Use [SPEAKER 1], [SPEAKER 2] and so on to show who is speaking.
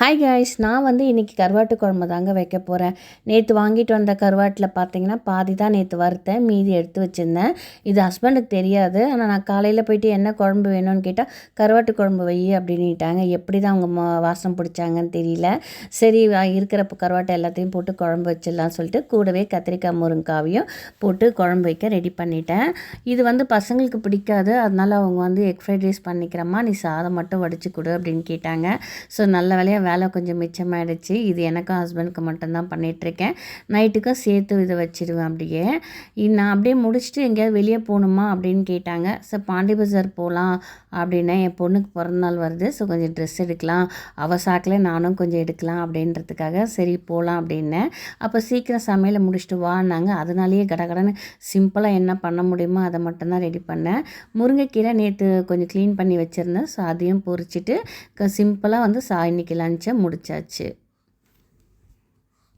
[SPEAKER 1] Hi guys நான் வந்து இன்றைக்கி கருவாட்டு குழம்பு தாங்க வைக்க போகிறேன் நேற்று வாங்கிட்டு வந்த கருவாட்டில் பார்த்தீங்கன்னா பாதி தான் நேற்று வறுத்தேன். மீதி எடுத்து வச்சுருந்தேன். இது ஹஸ்பண்டுக்கு தெரியாது. ஆனால் நான் காலையில் போயிட்டு என்ன குழம்பு வேணும்னு கேட்டால் கருவாட்டு குழம்பு வை அப்படின்ட்டாங்க எப்படி தான் அவங்க வாசம் பிடிச்சாங்கன்னு தெரியல. சரி இருக்கிற கருவாட்டை எல்லாத்தையும் போட்டு குழம்பு வச்சிடலாம் சொல்லிட்டு கூடவே கத்திரிக்காய் முருங்காவையும் போட்டு குழம்பு வைக்க ரெடி பண்ணிட்டேன். இது வந்து பசங்களுக்கு பிடிக்காது. அதனால் அவங்க வந்து எக் ஃப்ரைட் ரைஸ் பண்ணிக்கிறம்மா நீ சாதம் மட்டும் வடிச்சு கொடு அப்படின்னு கேட்டாங்க. ஸோ நல்ல வேலையாக வேலை கொஞ்சம் மிச்சமாயிடுச்சு. இது எனக்கும் ஹஸ்பண்டுக்கு மட்டும்தான் பண்ணிகிட்ருக்கேன் நைட்டுக்கும் சேர்த்து இதை வச்சுருவேன் அப்படியே. நான் அப்படியே முடிச்சுட்டு எங்கேயாவது வெளியே போகணுமா அப்படின்னு கேட்டாங்க. ஸோ பாண்டி பஜார் போகலாம் அப்படின்னா என் பொண்ணுக்கு பிறந்தநாள் வருது. ஸோ கொஞ்சம் ட்ரெஸ் எடுக்கலாம். அவள் சாக்கில் நானும் கொஞ்சம் எடுக்கலாம் அப்படின்றதுக்காக சரி போகலாம் அப்படின்னேன். அப்போ சீக்கிரம் சமையலை முடிச்சுட்டு வான்னாங்க. அதனாலேயே கடகடன்னு சிம்பிளாக என்ன பண்ண முடியுமோ அதை மட்டும்தான் ரெடி பண்ணேன். முருங்கைக்கீரை நேற்று கொஞ்சம் க்ளீன் பண்ணி வச்சுருந்தேன். ஸோ அதையும் பொறிச்சிட்டு சிம்பிளாக வந்து சா இன்றைக்கி லஞ்ச் லஞ்சை முடிச்சாச்சு.